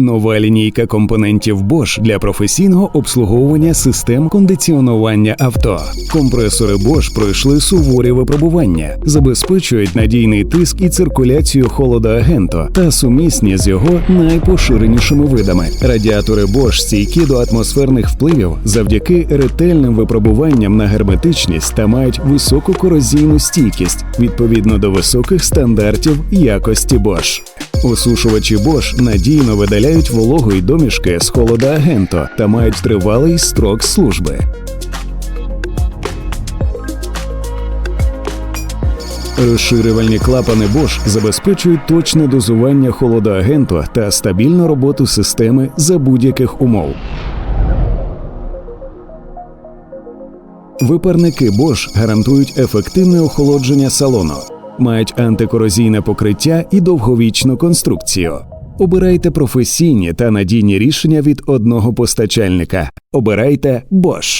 Нова лінійка компонентів Bosch для професійного обслуговування систем кондиціонування авто. Компресори Bosch пройшли суворі випробування, забезпечують надійний тиск і циркуляцію холодоагенту та сумісні з його найпоширенішими видами. Радіатори Bosch стійкі до атмосферних впливів завдяки ретельним випробуванням на герметичність та мають високу корозійну стійкість відповідно до високих стандартів якості Bosch. Осушувачі Bosch надійно видаляють вологу й домішки з холодоагенту та мають тривалий строк служби. Розширювальні клапани Bosch забезпечують точне дозування холодоагенту та стабільну роботу системи за будь-яких умов. Випарники Bosch гарантують ефективне охолодження салону, мають антикорозійне покриття і довговічну конструкцію. Обирайте професійні та надійні рішення від одного постачальника. Обирайте Bosch.